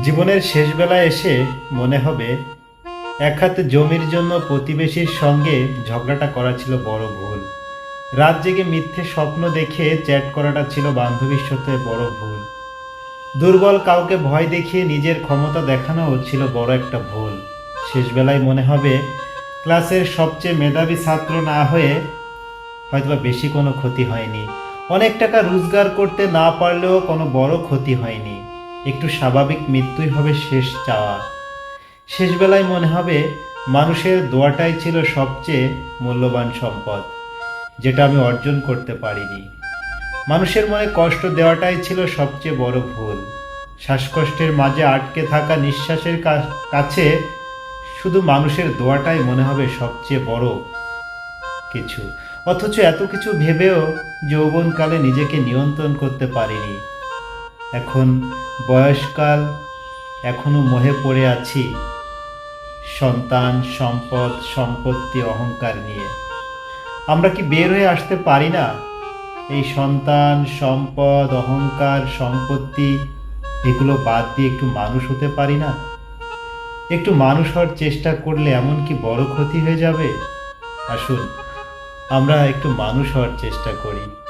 জীবনের শেষ বেলায় এসে মনে হবে, এক হাতে জমির জন্য প্রতিবেশীর সঙ্গে ঝগড়াটা করা ছিল বড় ভুল। রাত জেগে মিথ্যে স্বপ্ন দেখে চ্যাট করাটা ছিল বান্ধবীর সাথে বড় ভুল। দুর্বল কাউকে ভয় দেখিয়ে নিজের ক্ষমতা দেখানো ছিল বড় একটা ভুল। শেষবেলায় মনে হবে, ক্লাসের সবচেয়ে মেধাবী ছাত্র না হয়ে হয়তোবা বেশি কোনো ক্ষতি হয়নি। অনেক টাকা রোজগার করতে না পারলেও কোনো বড় ক্ষতি হয়নি। একটু স্বাভাবিক মৃত্যুই হবে শেষ চাওয়া। শেষবেলায় মনে হবে মানুষের দোয়াটাই ছিল সবচেয়ে মূল্যবান সম্পদ, যেটা আমি অর্জন করতে পারিনি। মানুষের মনে কষ্ট দেওয়াটাই ছিল সবচেয়ে বড় ভুল। শ্বাসকষ্টের মাঝে আটকে থাকা নিঃশ্বাসের কাছে শুধু মানুষের দোয়াটাই মনে হবে সবচেয়ে বড় কিছু। অথচ এত কিছু ভেবেও যৌবনকালে নিজেকে নিয়ন্ত্রণ করতে পারিনি। এখন বয়সকাল এখনও মোহে পড়ে আছি। সন্তান, সম্পদ, সম্পত্তি, অহংকার নিয়ে। আমরা কি বের হয়ে আসতে পারি না? এই সন্তান, সম্পদ, অহংকার, সম্পত্তি, এগুলো বাদ দিয়ে একটু মানুষ হতে পারি না? একটু মানুষ হওয়ার চেষ্টা করলে এমন কি বড় ক্ষতি হয়ে যাবে? আসুন, আমরা একটু মানুষ হওয়ার চেষ্টা করি।